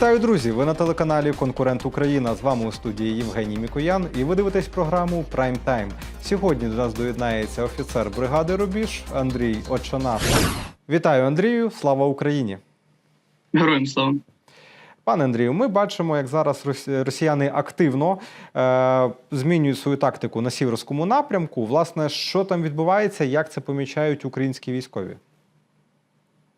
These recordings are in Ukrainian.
Вітаю, друзі! Ви на телеканалі Конкурент Україна. З вами у студії Євгеній Мікоян. І ви дивитесь програму Прайм Тайм. Сьогодні до нас доєднається офіцер бригади Рубіж Андрій Очанаш. Вітаю, Андрію! Слава Україні! Героям слава. Пане Андрію, ми бачимо, як зараз росіяни активно е, змінюють свою тактику на сіверському напрямку. Власне, що там відбувається, як це помічають українські військові?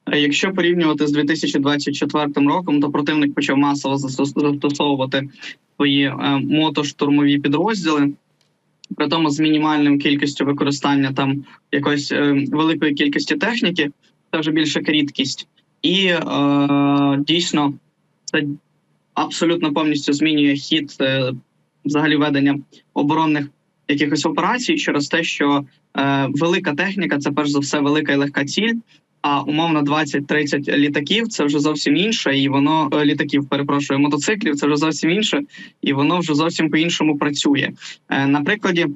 Якщо порівнювати з 2024 роком, то противник почав масово застос- застосовувати свої е, мотоштурмові підрозділи, при тому з мінімальним кількістю використання там якоїсь е, великої кількості техніки, це вже більше рідкість. І е, дійсно це абсолютно повністю змінює хід е, взагалі ведення оборонних якихось операцій через те, що е, велика техніка це перш за все велика і легка ціль. А умовно 20-30 літаків це вже зовсім інше, і воно е, літаків, перепрошую, мотоциклів це вже зовсім інше, і воно вже зовсім по-іншому працює. Е, На прикладі,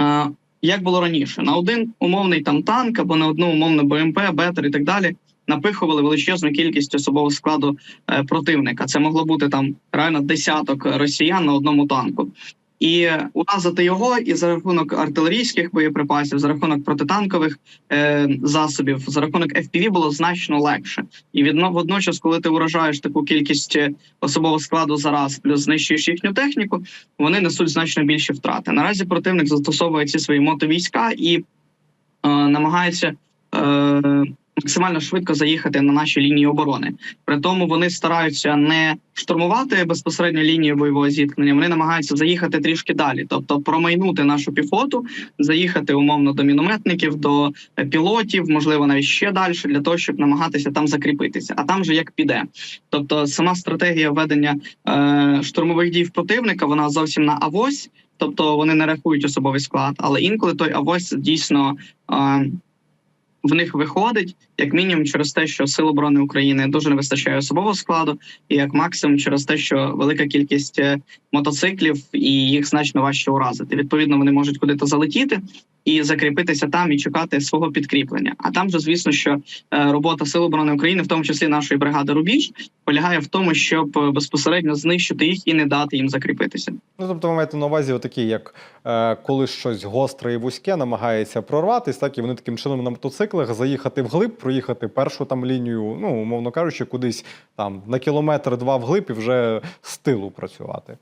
е, як було раніше, на один умовний там танк або на одну умовну БМП, Бетер і так далі. Напихували величезну кількість особового складу противника. Це могло бути там реально десяток росіян на одному танку. І уразити його і за рахунок артилерійських боєприпасів, за рахунок протитанкових е, засобів, за рахунок FPV було значно легше. І відно водночас, коли ти вражаєш таку кількість е, особового складу за раз, плюс знищуєш їхню техніку, вони несуть значно більші втрати. Наразі противник застосовує ці свої мотовійська і е, намагається. Е, Максимально швидко заїхати на наші лінії оборони. При тому вони стараються не штурмувати безпосередньо лінію бойового зіткнення. Вони намагаються заїхати трішки далі, тобто промайнути нашу піхоту, заїхати умовно до мінометників, до е, пілотів, можливо, навіть ще далі, для того, щоб намагатися там закріпитися. А там же як піде. Тобто, сама стратегія ведення е, штурмових дій в противника вона зовсім на авось, тобто вони не рахують особовий склад, але інколи той авось дійсно. Е, в них виходить як мінімум через те, що сил оборони України дуже не вистачає особового складу, і як максимум через те, що велика кількість е, мотоциклів і їх значно важче уразити. Відповідно, вони можуть куди-то залетіти і закріпитися там і чекати свого підкріплення. А там же, звісно, що е, робота сил оборони України, в тому числі нашої бригади Рубіж, полягає в тому, щоб е, безпосередньо знищити їх і не дати їм закріпитися. Ну, тобто, ви маєте на увазі, отакі, як коли щось гостре і вузьке намагається прорватись, так і вони таким чином на мотоциклах заїхати вглиб, проїхати першу там лінію, ну умовно кажучи, кудись там на кілометр-два вглиб і вже з тилу працювати.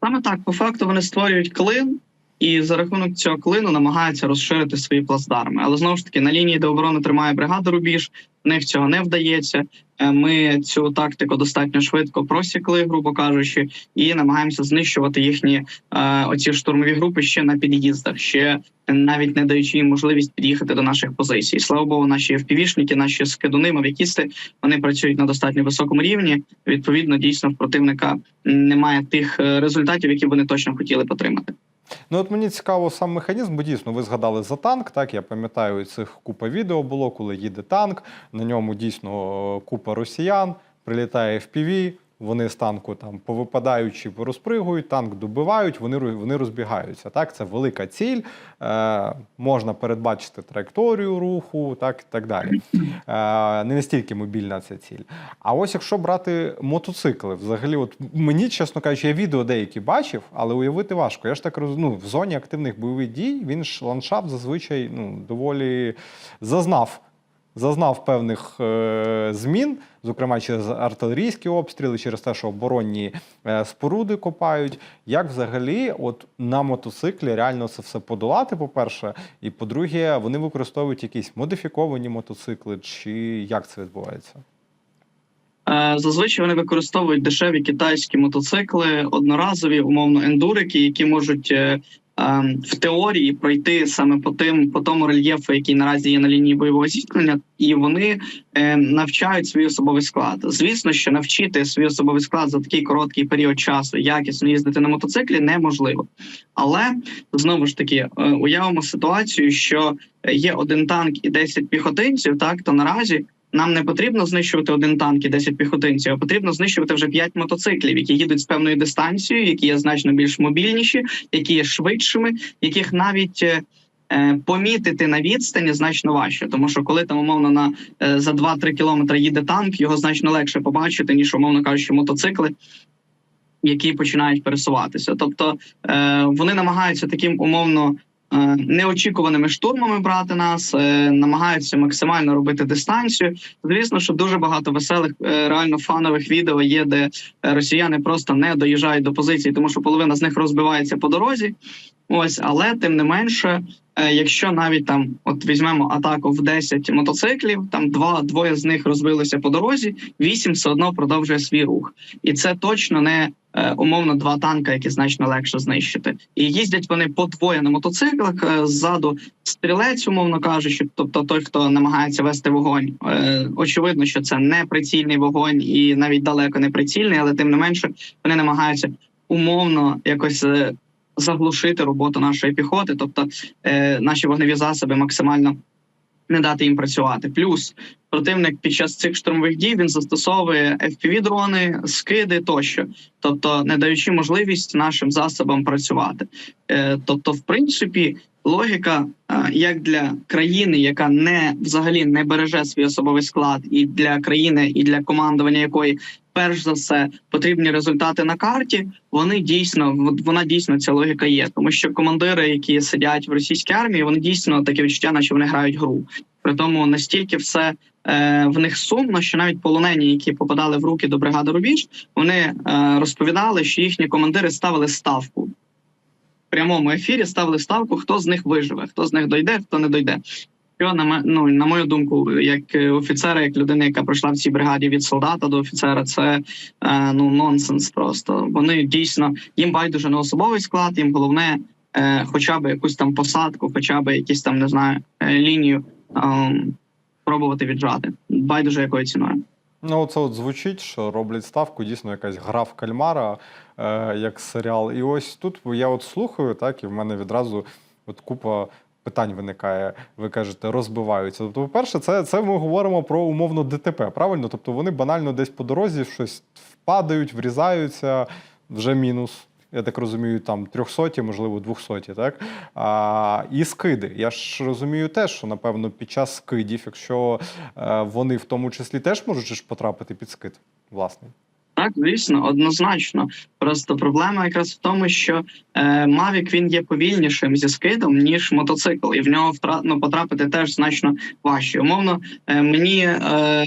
Саме так, по факту, вони створюють клин, і за рахунок цього клину намагаються розширити свої плацдарми. Але знову ж таки на лінії, де оборону тримає бригада Рубіж, в них цього не вдається. Е, Ми цю тактику достатньо швидко просікли, грубо кажучи, і намагаємося знищувати їхні е, оці штурмові групи ще на під'їздах, ще навіть не даючи їм можливість під'їхати до наших позицій. Слава Богу, наші впівішники, наші скидуни, мавікісти, вони працюють на достатньо високому рівні. Відповідно, дійсно в противника немає тих е, результатів, які вони точно хотіли б отримати. Ну от мені цікаво сам механізм, бо дійсно ви згадали за танк. Так я пам'ятаю, цих купа відео було, коли їде танк. На ньому дійсно купа росіян, прилітає FPV, Вони з танку там повипадаючи, розпригують, танк добивають, вони вони розбігаються. Так, це велика ціль. Е, можна передбачити траєкторію руху, так і так далі. Е, не настільки мобільна ця ціль. А ось якщо брати мотоцикли, взагалі, от мені, чесно кажучи, я відео деякі бачив, але уявити важко. Я ж так розумію, ну, в зоні активних бойових дій він ж ландшафт зазвичай ну, доволі зазнав. Зазнав певних е, змін, зокрема через артилерійські обстріли, через те, що оборонні е, споруди копають. Як взагалі, от на мотоциклі реально це все подолати, по-перше, і по-друге, вони використовують якісь модифіковані мотоцикли, чи як це відбувається? Е, Зазвичай вони використовують дешеві китайські мотоцикли, одноразові, умовно ендурики, які можуть в теорії пройти саме по тим по тому рельєфу, який наразі є на лінії бойового зіткнення, і вони е, навчають свій особовий склад. Звісно, що навчити свій особовий склад за такий короткий період часу якісно їздити на мотоциклі неможливо. Але знову ж таки е, уявимо ситуацію, що є один танк і 10 піхотинців. Так то наразі нам не потрібно знищувати один танк і 10 піхотинців, а потрібно знищувати вже 5 мотоциклів, які їдуть з певною дистанцією, які є значно більш мобільніші, які є швидшими, яких навіть е, Е, помітити на відстані значно важче, тому що коли там умовно на е, за 2-3 кілометри їде танк, його значно легше побачити, ніж умовно кажучи, мотоцикли, які починають пересуватися. Тобто вони намагаються таким умовно. Е, Неочікуваними штурмами брати нас, е, намагаються максимально робити дистанцію. Звісно, що дуже багато веселих, е, реально фанових відео є, де росіяни просто не доїжджають до позиції, тому що половина з них розбивається по дорозі. Ось, але тим не менше, якщо навіть там, от візьмемо атаку в 10 мотоциклів, там два двоє з них розбилися по дорозі, вісім все одно продовжує свій рух, і це точно не е, умовно два танка, які значно легше знищити. І їздять вони по двоє на мотоциклах е, ззаду стрілець, умовно кажучи, тобто той, хто намагається вести вогонь. Е, очевидно, що це не прицільний вогонь і навіть далеко не прицільний, але тим не менше вони намагаються умовно якось. Заглушити роботу нашої піхоти, тобто е, наші вогневі засоби максимально не дати їм працювати. Плюс противник під час цих штурмових дій він застосовує fpv дрони, скиди тощо, тобто не даючи можливість нашим засобам працювати. Е, тобто, в принципі, логіка е, як для країни, яка не взагалі не береже свій особовий склад, і для країни, і для командування якої перш за все потрібні результати на карті. Вони дійсно вона дійсно ця логіка є, тому що командири, які сидять в російській армії, вони дійсно таке відчуття, наче вони грають гру. При тому настільки все е, в них сумно, що навіть полонені, які попадали в руки до бригади Рубіж, вони е, розповідали, що їхні командири ставили ставку. В прямому ефірі ставили ставку, хто з них виживе, хто з них дойде, хто не дойде. Що на ме- ну, на мою думку, як е, офіцера, як людина, яка пройшла в цій бригаді від солдата до офіцера, це е, ну нонсенс. Просто вони дійсно їм байдуже на особовий склад, їм головне, е, хоча б якусь там посадку, хоча б якісь там не знаю е, лінію е, пробувати віджати. Байдуже якою ціною. Ну, це от звучить, що роблять ставку, дійсно якась гра в кальмара, е, як серіал. І ось тут я от слухаю, так, і в мене відразу от купа питань виникає. Ви кажете, розбиваються. Тобто, по-перше, це, це ми говоримо про умовно ДТП, правильно? Тобто вони банально десь по дорозі щось впадають, врізаються, вже мінус. Я так розумію, там трьохсоті, можливо, двохсоті, так? А, і скиди. Я ж розумію теж, що напевно під час скидів, якщо е, вони в тому числі теж можуть потрапити під скид, власне. Так, звісно, однозначно. Просто проблема якраз в тому, що е, Mavic він є повільнішим зі скидом, ніж мотоцикл, і в нього втратно ну, потрапити теж значно важче. Умовно, е, мені е,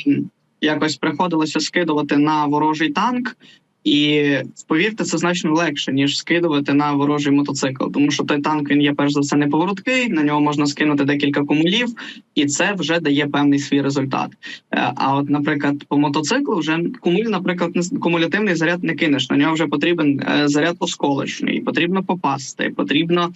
якось приходилося скидувати на ворожий танк. І повірте, це значно легше ніж скидувати на ворожий мотоцикл, тому що той танк він є перш за все неповороткий, на нього можна скинути декілька кумулів, і це вже дає певний свій результат. Е, А от, наприклад, по мотоциклу вже кумуль, наприклад, кумулятивний заряд не кинеш. На нього вже потрібен е, заряд осколочний, потрібно попасти, потрібно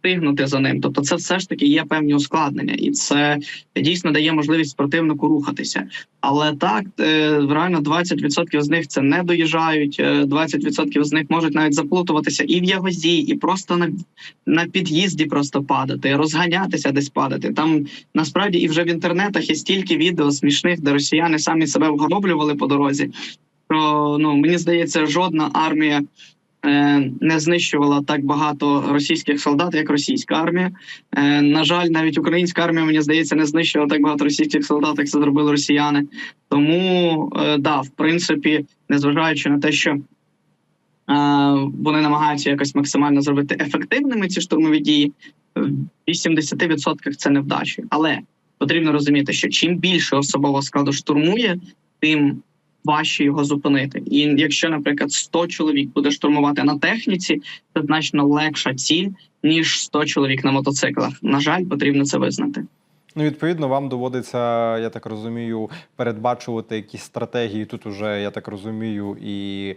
встигнути за ним. Тобто, це все ж таки є певні ускладнення, і це дійсно дає можливість противнику рухатися. Але так е, реально 20% з них це не доїжджають. е, 20% з них можуть навіть заплутуватися і в ягозі, і просто на, на під'їзді просто падати, розганятися десь падати. Там насправді і вже в інтернетах є стільки відео смішних, де росіяни самі себе вгороблювали по дорозі. Що ну мені здається, жодна армія. Е, Не знищувала так багато російських солдат, як російська армія. Е, На жаль, навіть українська армія, мені здається, не знищувала так багато російських солдат, як це зробили росіяни. Тому е, да, в принципі, незважаючи на те, що вони намагаються якось максимально зробити ефективними ці штурмові дії, в 80% це невдачі. Але потрібно розуміти, що чим більше особового складу штурмує, тим важче його зупинити. І якщо, наприклад, 100 чоловік буде штурмувати на техніці, це значно легша ціль ніж 100 чоловік на мотоциклах. На жаль, потрібно це визнати. Ну, відповідно, вам доводиться, я так розумію, передбачувати якісь стратегії. Тут уже, я так розумію, і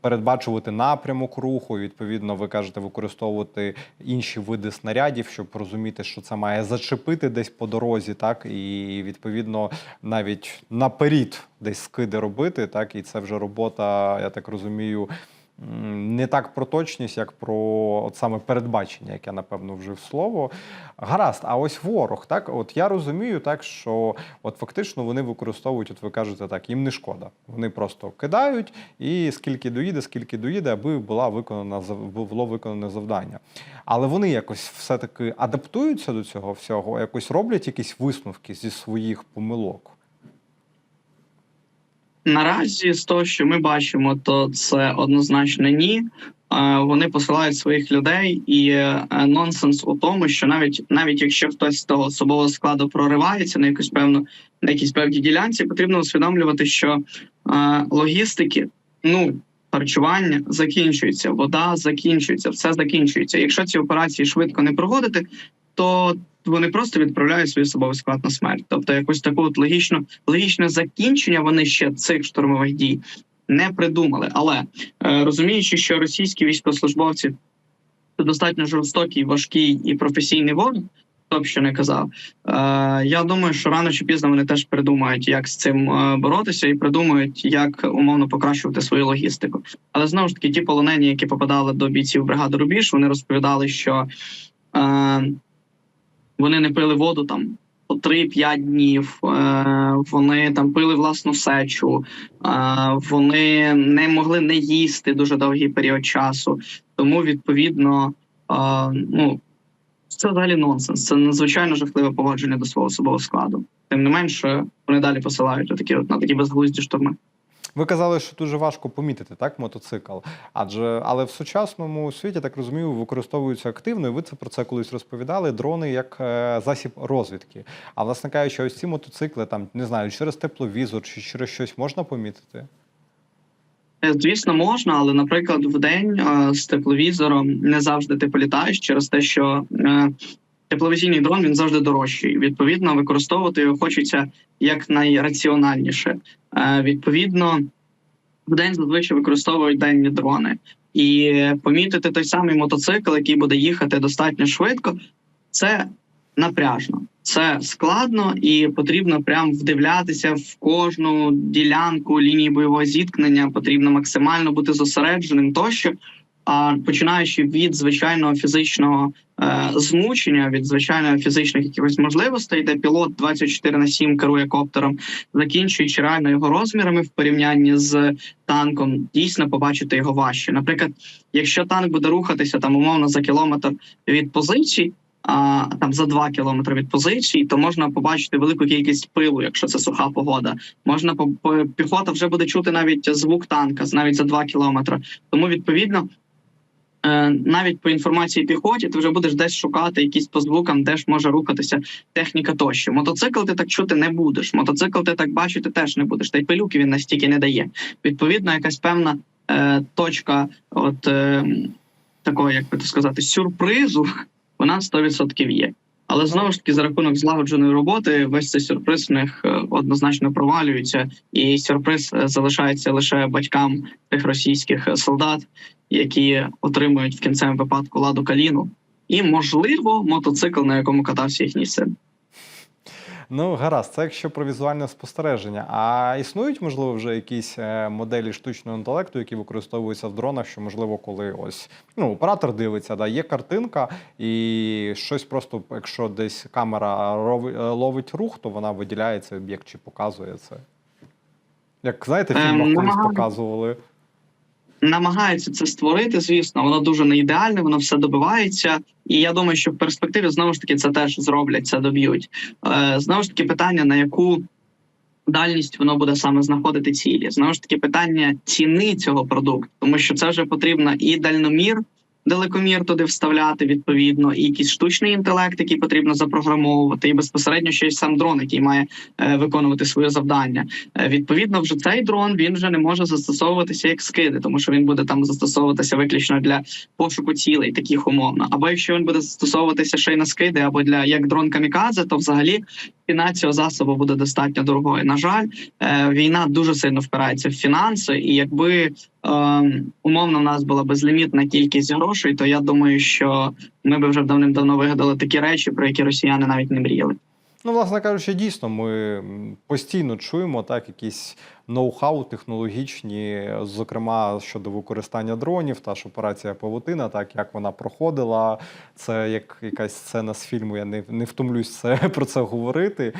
передбачувати напрямок руху. Відповідно, ви кажете, використовувати інші види снарядів, щоб розуміти, що це має зачепити десь по дорозі, так і відповідно навіть наперед десь скиди робити, так і це вже робота, я так розумію. Не так про точність, як про от саме передбачення, яке напевно вжив слово. Гаразд, а ось ворог, так от я розумію, так що от фактично вони використовують, от ви кажете так, їм не шкода. Вони просто кидають, і скільки доїде, скільки доїде, аби була виконана було виконане завдання. Але вони якось все-таки адаптуються до цього всього, якось роблять якісь висновки зі своїх помилок. Наразі з того, що ми бачимо, то це однозначно ні. Е, Вони посилають своїх людей, і е, нонсенс у тому, що навіть навіть якщо хтось з того особового складу проривається на якусь певну на якійсь певній ділянці, потрібно усвідомлювати, що е, логістики, ну харчування закінчується, вода закінчується, все закінчується. Якщо ці операції швидко не проводити, то вони просто відправляють свій особовий склад на смерть. Тобто, якусь таку от логічну логічне закінчення вони ще цих штурмових дій не придумали. Але е, розуміючи, що російські військовослужбовці це достатньо жорстокий, важкий і професійний ворог, б що не казав. Е, я думаю, що рано чи пізно вони теж придумають, як з цим е, боротися, і придумають, як умовно покращувати свою логістику. Але знову ж таки, ті полонені, які попадали до бійців бригади Рубіж, вони розповідали, що вони не пили воду там по 3-5 днів. Е, вони там пили власну сечу, е, вони не могли не їсти дуже довгий період часу. Тому відповідно, е, ну це взагалі нонсенс. Це надзвичайно жахливе поводження до свого особового складу. Тим не менше, вони далі посилають на такі безглузді штурми. Ви казали, що дуже важко помітити так мотоцикл. Адже але в сучасному світі, так розумію, використовуються активно. і Ви це про це колись розповідали. Дрони як е, засіб розвідки. А власне кажучи, ось ці мотоцикли там не знаю, через тепловізор чи через щось можна помітити. Е, Звісно, можна, але, наприклад, в день е, з тепловізором не завжди ти політаєш через те, що тепловізійний дрон він завжди дорожчий. Відповідно, використовувати його хочеться якнайраціональніше. Е, відповідно, в день зазвичай використовують денні дрони. І помітити той самий мотоцикл, який буде їхати достатньо швидко, це напряжно. Це складно і потрібно прям вдивлятися в кожну ділянку лінії бойового зіткнення. Потрібно максимально бути зосередженим тощо. А починаючи від звичайного фізичного е, змучення, від звичайно фізичних якихось можливостей, де пілот 24 на 7 керує коптером, закінчуючи реально його розмірами в порівнянні з танком, дійсно побачити його важче. Наприклад, якщо танк буде рухатися там умовно за кілометр від позицій, а там за 2 кілометри від позиції, то можна побачити велику кількість пилу, якщо це суха погода. Можна по, піхота вже буде чути навіть звук танка навіть за 2 кілометри. Тому відповідно. Е, Навіть по інформації піхоті ти вже будеш десь шукати якісь по звукам, де ж може рухатися техніка тощо. Мотоцикл ти так чути не будеш. Мотоцикл ти так бачити теж не будеш. Та й пилюки він настільки не дає. Відповідно, якась певна е, точка, от е, такого, як би то сказати, сюрпризу, вона 100% є. Але знову ж таки, за рахунок злагодженої роботи, весь цей сюрприз в них е, однозначно провалюється, і сюрприз е, залишається лише батькам тих російських е, солдат, які отримують в кінцевому випадку ладу каліну, і можливо мотоцикл, на якому катався їхній син. Ну, гаразд, це якщо про візуальне спостереження. А існують, можливо, вже якісь е, моделі штучного інтелекту, які використовуються в дронах, що можливо, коли ось ну оператор дивиться, да, є картинка, і щось просто, якщо десь камера е, ловить рух, то вона виділяє цей об'єкт чи показує це. Як знаєте, в Ем, фільмах колись показували. Намагаються це створити. Звісно, воно дуже не ідеальне, воно все добивається. І я думаю, що в перспективі знову ж таки це теж зроблять, це доб'ють. Е, знову ж таки, питання на яку дальність воно буде саме знаходити цілі. Знову ж таки, питання ціни цього продукту, тому що це вже потрібно і дальномір. Далекомір туди вставляти відповідно, і якийсь штучний інтелект, який потрібно запрограмовувати, і безпосередньо ще й сам дрон, який має е, виконувати своє завдання. Е, відповідно, вже цей дрон він вже не може застосовуватися як скиди, тому що він буде там застосовуватися виключно для пошуку цілей, таких умовно. Або якщо він буде застосовуватися ще й на скиди, або для як дрон камікадзе, то взагалі ціна цього засобу буде достатньо дорогою. На жаль, е, війна дуже сильно впирається в фінанси, і якби умовно в нас була безлімітна кількість грошей, то я думаю, що ми би вже давним-давно вигадали такі речі, про які росіяни навіть не мріяли. Ну, власне кажучи, дійсно, ми постійно чуємо так якісь ноу-хау технологічні, зокрема щодо використання дронів, та ж операція Павутина, так як вона проходила. Це як якась сцена з фільму. Я не, не втомлюсь це про це говорити.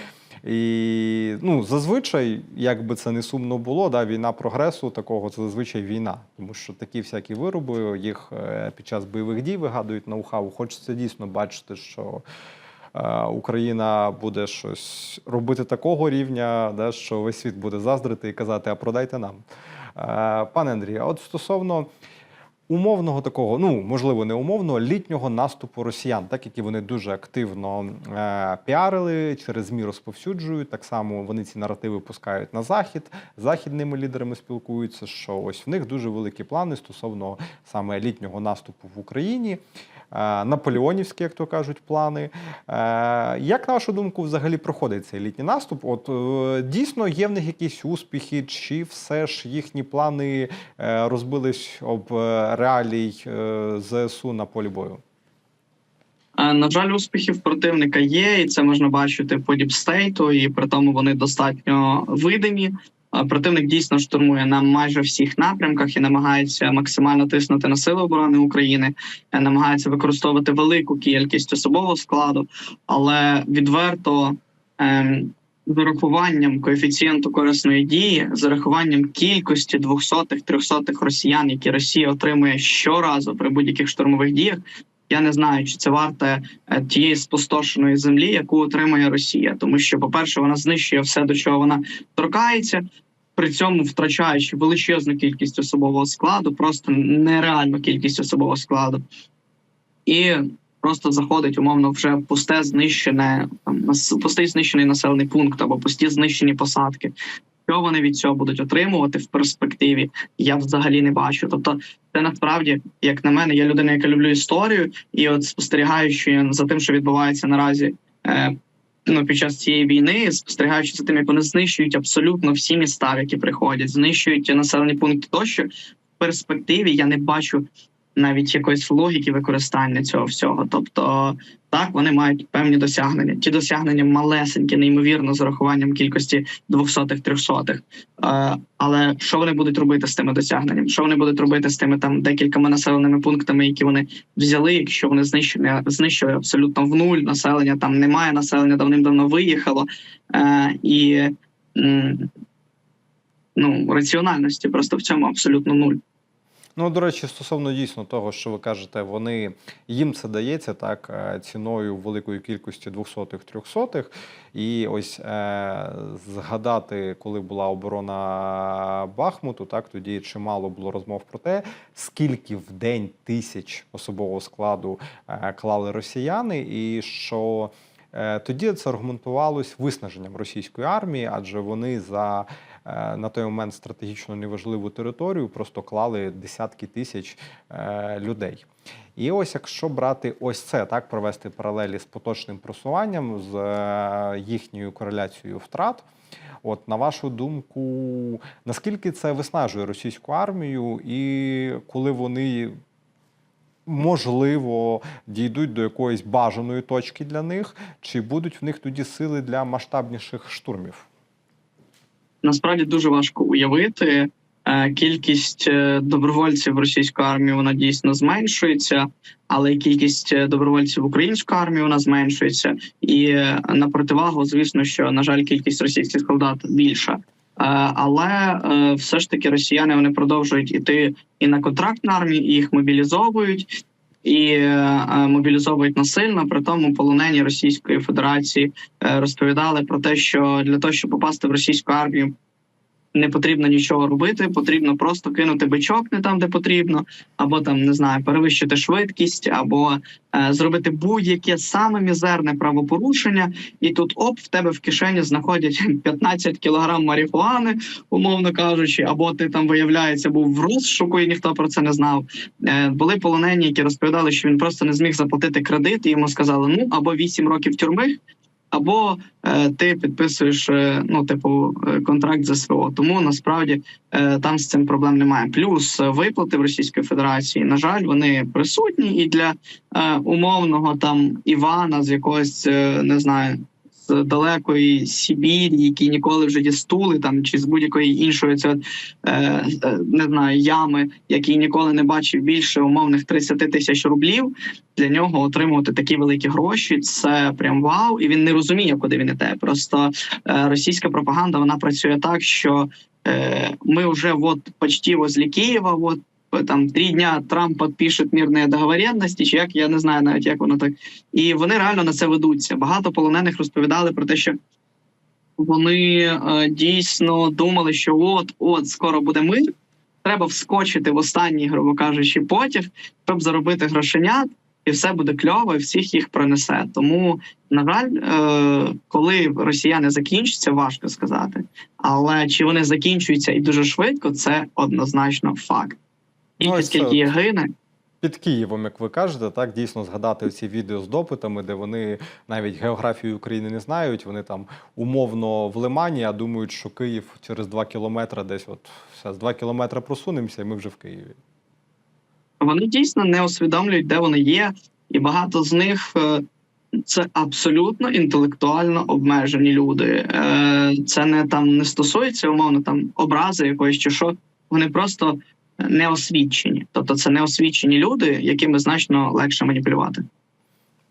І ну, зазвичай, як би це не сумно було, да, війна прогресу такого це зазвичай війна. Тому що такі всякі вироби їх е, під час бойових дій вигадують ноу-хау. Хочеться дійсно бачити, що е, Україна буде щось робити такого рівня, да, що весь світ буде заздрити і казати, а продайте нам. Е, Пане Андрію, от стосовно умовного такого, ну можливо, не умовного, літнього наступу росіян, так які вони дуже активно е, піарили, через ЗМІ розповсюджують. Так само вони ці наративи пускають на захід, західними лідерами спілкуються. Що ось в них дуже великі плани стосовно саме літнього наступу в Україні. Е, Наполеонівські, як то кажуть, плани. Е, Як на вашу думку, взагалі проходить цей літній наступ? От е, дійсно є в них якісь успіхи, чи все ж їхні плани розбились об реалій ЗСУ на полі бою? На жаль, успіхів противника є, і це можна бачити по діпстейту, і при тому вони достатньо видимі. Противник дійсно штурмує на майже всіх напрямках і намагається максимально тиснути на сили оборони України, е, намагається використовувати велику кількість особового складу, але відверто ем, з урахуванням коефіцієнту корисної дії, з урахуванням кількості двохсотих трьохсотих росіян, які Росія отримує щоразу при будь-яких штурмових діях. Я не знаю, чи це варте тієї спустошеної землі, яку отримує Росія, тому що, по-перше, вона знищує все, до чого вона торкається, при цьому втрачаючи величезну кількість особового складу, просто нереальну кількість особового складу, і просто заходить умовно вже пусте знищене там пустий знищений населений пункт або пусті знищені посадки. Що вони від цього будуть отримувати в перспективі? Я взагалі не бачу. Тобто, це насправді, як на мене, я людина, яка люблю історію, і от спостерігаючи за тим, що відбувається наразі. Е, Ну, під час цієї війни, спостерігаючи за тим, як вони знищують абсолютно всі міста, які приходять, знищують населені пункти тощо в перспективі я не бачу навіть якоїсь логіки використання цього всього. Тобто, так вони мають певні досягнення. Ті досягнення малесенькі, неймовірно, з урахуванням кількості двохсотих, трьохсотих. Е, але що вони будуть робити з тими досягненнями? Що вони будуть робити з тими там декількома населеними пунктами, які вони взяли, якщо вони знищені, знищили абсолютно в нуль населення, там немає населення, давним-давно виїхало. Е, і ну, раціональності просто в цьому абсолютно нуль. Ну, до речі, стосовно дійсно того, що ви кажете, вони їм це дається так е, ціною великої кількості двохсотих, трьохсотих. І ось е, згадати, коли була оборона Бахмуту, так тоді чимало було розмов про те, скільки в день тисяч особового складу е, клали росіяни, і що. е, Тоді це аргументувалось виснаженням російської армії, адже вони за на той момент стратегічно неважливу територію просто клали десятки тисяч е, людей. І ось якщо брати ось це, так провести паралелі з поточним просуванням, з е, їхньою кореляцією втрат. От на вашу думку, наскільки це виснажує російську армію, і коли вони можливо дійдуть до якоїсь бажаної точки для них, чи будуть в них тоді сили для масштабніших штурмів? Насправді дуже важко уявити. Е, Кількість е, добровольців в російську армію вона дійсно зменшується, але кількість е, добровольців в українську армію вона зменшується. І на противагу, звісно, що на жаль, кількість російських солдат більша. Але все ж таки росіяни вони продовжують іти і на контрактну армію, і їх мобілізовують. І е, е, мобілізовують насильно. При тому полонені Російської Федерації е, розповідали про те, що для того, щоб попасти в російську армію, не потрібно нічого робити, потрібно просто кинути бичок не там, де потрібно, або там не знаю, перевищити швидкість, або е, зробити будь-яке саме мізерне правопорушення, і тут оп, в тебе в кишені знаходять 15 кілограм марихуани, умовно кажучи, або ти там виявляється був в розшуку, і ніхто про це не знав. Е, були полонені, які розповідали, що він просто не зміг заплатити кредит, і йому сказали: ну або 8 років тюрми. Або е, ти підписуєш е, ну, типу, е, контракт за СВО. Тому насправді там з цим проблем немає. Плюс виплати в Російської Федерації, на жаль, вони присутні, і для умовного там Івана з якогось не знаю з далекої Сибірі, які ніколи в житті стули там чи з будь-якої іншої це, е, е, не знаю, ями, який ніколи не бачив більше умовних 30 тисяч рублів. Для нього отримувати такі великі гроші це прям вау, і він не розуміє, куди він іде. Просто е, російська пропаганда вона працює так, що е, ми вже от почти возле Києва, от там три дня Трамп підпише мирні договоренності, чи як я не знаю навіть як воно так. І вони реально на це ведуться. Багато полонених розповідали про те, що вони е, дійсно думали, що от от скоро буде мир. Треба вскочити в останній, грубо кажучи, потяг, щоб заробити грошенят, і все буде кльово, і всіх їх пронесе. Тому, на жаль, е, коли росіяни закінчаться, важко сказати. Але чи вони закінчуються і дуже швидко, це однозначно факт. І Ну, ну, ось це скільки є гине, Під Києвом, як ви кажете, так дійсно згадати ці відео з допитами, де вони навіть географію України не знають. Вони там умовно в Лимані, а думають, що Київ через два кілометри десь, от все, з два кілометри просунемося, і ми вже в Києві. вони дійсно не усвідомлюють, де вони є, і багато з них е, це абсолютно інтелектуально обмежені люди. Е, Це не там не стосується умовно там образи якоїсь чи що. Вони просто не освічені. Тобто, це неосвічені люди, якими значно легше маніпулювати.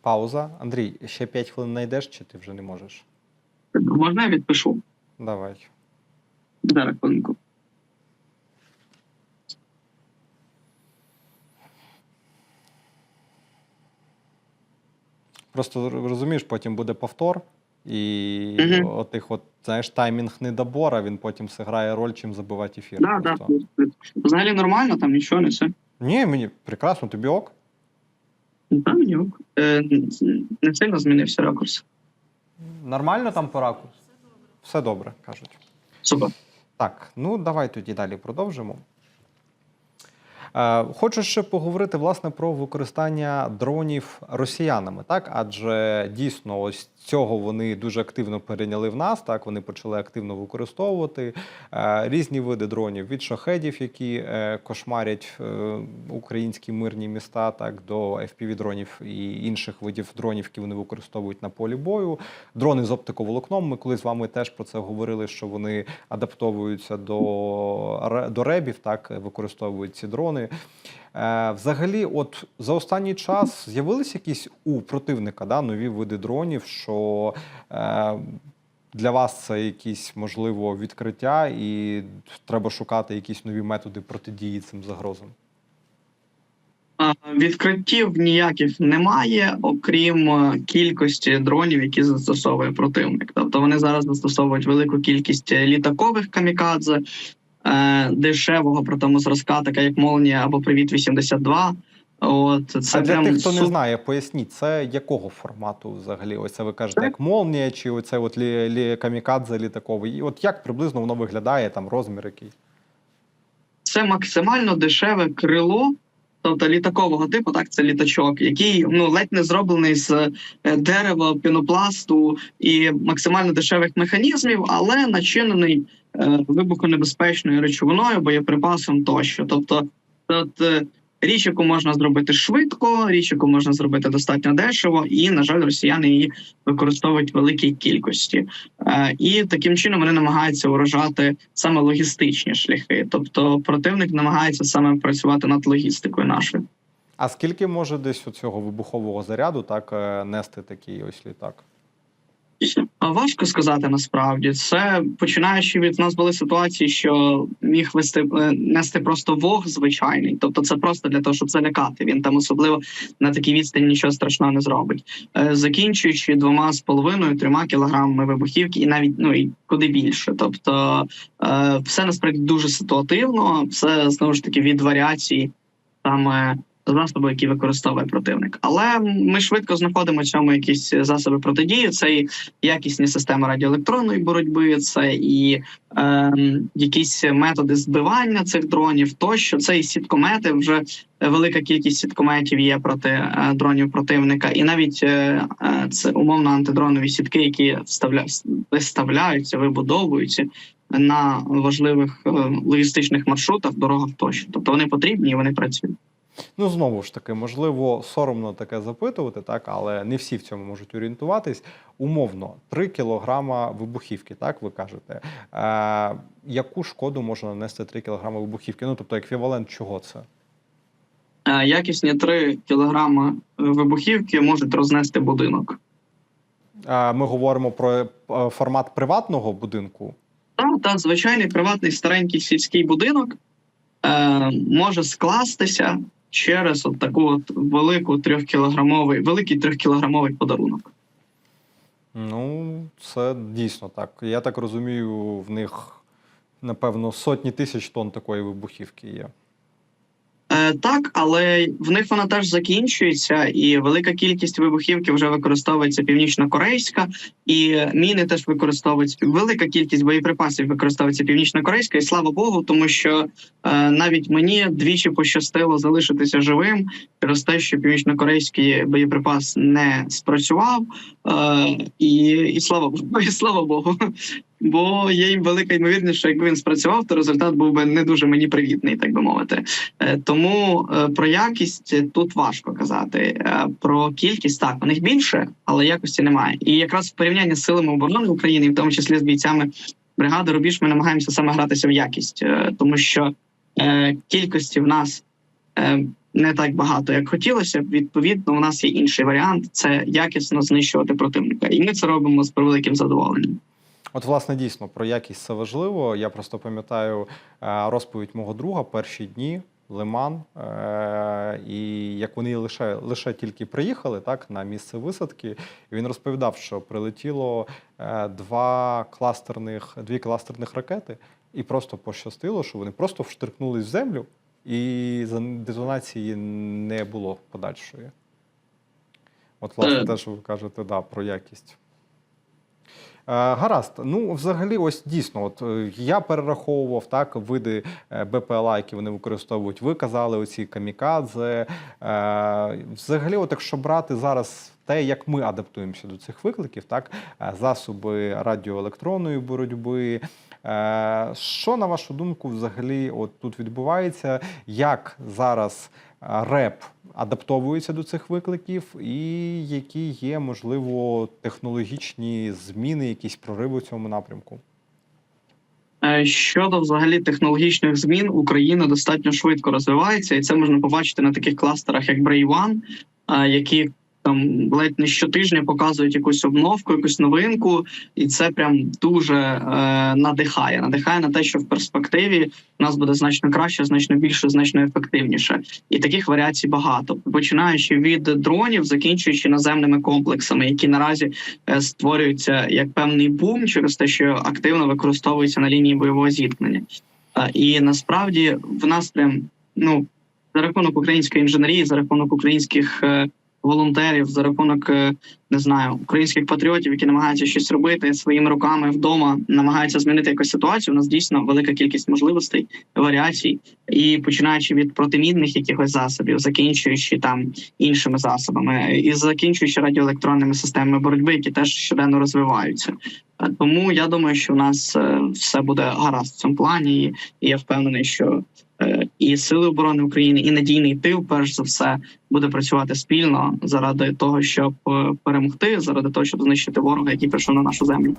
Пауза. Андрій, ще 5 хвилин знайдеш, чи ти вже не можеш? Можна я відпишу Давай. зараз хвилинку. Просто розумієш, потім буде повтор, і Мгм. отих, от, знаєш, таймінг недобора, він потім зіграє роль, чим забивати ефір. Да, да. Взагалі нормально, там нічого не все. Ні, мені прекрасно, тобі ок. Та мені ок. Е, не сильно змінився ракурс. Нормально там по ракурсу? Все добре, кажуть. Супер. Так, ну давай тоді далі продовжимо. Е, Хочу ще поговорити власне про використання дронів росіянами, так адже дійсно ось цього вони дуже активно перейняли в нас. Так вони почали активно використовувати е, різні види дронів від шахедів, які е, кошмарять українські мирні міста, так до fpv дронів і інших видів дронів, які вони використовують на полі бою. Дрони з оптиковолокном. Ми коли з вами теж про це говорили, що вони адаптовуються до, до ребів, так використовують ці дрони. Е, взагалі, от за останній час з'явились якісь у противника да, нові види дронів, що е, для вас це якісь можливо відкриття, і треба шукати якісь нові методи протидії цим загрозам. Відкриттів ніяких немає, окрім е, кількості дронів, які застосовує противник. Тобто вони зараз застосовують велику кількість літакових камікадзе, дешевого при тому зразка, така як Молнія або Привіт 82. От це а для прям тих, хто не знає, поясніть, це якого формату взагалі? Ось це ви кажете, як молнія, чи оце от лі, лі, камікадзе літаковий? І от як приблизно воно виглядає, там розмір який? це максимально дешеве крило. Тобто літакового типу, так це літачок, який ну ледь не зроблений з е, дерева, пінопласту і максимально дешевих механізмів, але начинений е, вибухонебезпечною речовиною, боєприпасом тощо. Тобто, от, е, річ, яку можна зробити швидко, річ, яку можна зробити достатньо дешево, і на жаль, росіяни її використовують в великій кількості. Е, і таким чином вони намагаються уражати саме логістичні шляхи. Тобто противник намагається саме працювати над логістикою нашою. А скільки може десь у цього вибухового заряду так е, нести такий ось літак? Важко сказати насправді. Це починаючи від нас були ситуації, що міг вести е, нести просто вог звичайний, тобто це просто для того, щоб залякати. Він там особливо на такій відстані нічого страшного не зробить. Е, Закінчуючи двома з половиною трьома кілограмами вибухівки, і навіть ну і куди більше. Тобто, е, все насправді дуже ситуативно, все знову ж таки від варіацій саме засоби, які використовує противник. Але ми швидко знаходимо цьому якісь засоби протидії. Це і якісні системи радіоелектронної боротьби, це і е, якісь методи збивання цих дронів. Тощо це і сіткомети. Вже велика кількість сіткометів є проти е, дронів противника, і навіть е, е, це умовно антидронові сітки, які вставля... виставляються, вибудовуються. На важливих е, логістичних маршрутах, дорогах тощо, тобто вони потрібні і вони працюють. Ну, знову ж таки, можливо, соромно таке запитувати, так, але не всі в цьому можуть орієнтуватись. Умовно, 3 кілограма вибухівки, так ви кажете. Е, яку шкоду може нанести 3 кілограми вибухівки? Ну, тобто, еквівалент чого це? Е, Якісні 3 кілограма вибухівки можуть рознести будинок. Е, ми говоримо про е, формат приватного будинку. Та, та звичайний приватний старенький сільський будинок е, може скластися через от таку от велику трьохкілограмовий, великий трьохкілограмовий подарунок. Ну, це дійсно так. Я так розумію, в них, напевно, сотні тисяч тонн такої вибухівки є. Е, так, але в них вона теж закінчується, і велика кількість вибухівки вже використовується північно-корейська, і міни теж використовуються. Велика кількість боєприпасів використовується північно-корейська, і слава Богу, тому що е, навіть мені двічі пощастило залишитися живим через те, що північно-корейський боєприпас не спрацював. Е, і, і слава і слава Богу. Бо є велика ймовірність, що якби він спрацював, то результат був би не дуже мені привітний, так би мовити. Е, Тому е, про якість тут важко казати. Е, Про кількість так у них більше, але якості немає. І якраз в порівнянні з силами оборони України, в тому числі з бійцями бригади Рубіж, ми намагаємося саме гратися в якість, тому що кількості в нас. Не так багато, як хотілося б. Відповідно, у нас є інший варіант це якісно знищувати противника, і ми це робимо з превеликим задоволенням. От, власне, дійсно про якість це важливо. Я просто пам'ятаю е, розповідь мого друга перші дні. Лиман, е, і як вони лише, лише тільки приїхали так, на місце висадки, і він розповідав, що прилетіло е, два кластерних, дві кластерних ракети, і просто пощастило, що вони просто вштрикнулись в землю, і детонації не було подальшої. От, власне, те, що ви кажете, да, про якість. Е, Гаразд, ну взагалі, ось дійсно, от е, я перераховував так види е, БПЛА, які вони використовують. Ви казали оці камікадзе. Взагалі, от якщо брати зараз те, як ми адаптуємося до цих викликів, так засоби радіоелектронної боротьби. Е, Що на вашу думку, взагалі, от тут відбувається? Як зараз е, РЕП адаптовується до цих викликів, і які є, можливо, технологічні зміни, якісь прориви в цьому напрямку? Е, Щодо взагалі технологічних змін, Україна достатньо швидко розвивається, і це можна побачити на таких кластерах, як е, які там ледь не щотижня показують якусь обновку, якусь новинку, і це прям дуже е, надихає. Надихає на те, що в перспективі у нас буде значно краще, значно більше, значно ефективніше. І таких варіацій багато, починаючи від дронів, закінчуючи наземними комплексами, які наразі е, створюються як певний бум через те, що активно використовуються на лінії бойового зіткнення. Е, І насправді в нас прям ну за рахунок української інженерії, за рахунок українських е, волонтерів, за рахунок е, не знаю українських патріотів, які намагаються щось робити своїми руками вдома, намагаються змінити якусь ситуацію. У нас дійсно велика кількість можливостей, варіацій, і починаючи від протимінних якихось засобів, закінчуючи там іншими засобами, і закінчуючи радіоелектронними системами боротьби, які теж щоденно розвиваються. Е, Тому я думаю, що у нас е, все буде гаразд в цьому плані, і, я впевнений, що і сили оборони України, і надійний тил, перш за все, буде працювати спільно заради того, щоб е, перемогти, заради того, щоб знищити ворога, який прийшов на нашу землю.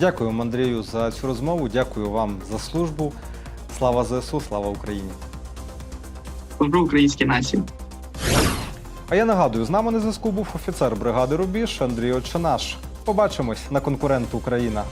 Дякую, вам, Андрію, за цю розмову. Дякую вам за службу. Слава ЗСУ, слава Україні! Служу українській нації. А я нагадую, з нами на зв'язку був офіцер бригади Рубіж Андрій Оченаш. Побачимось на конкурент Україна.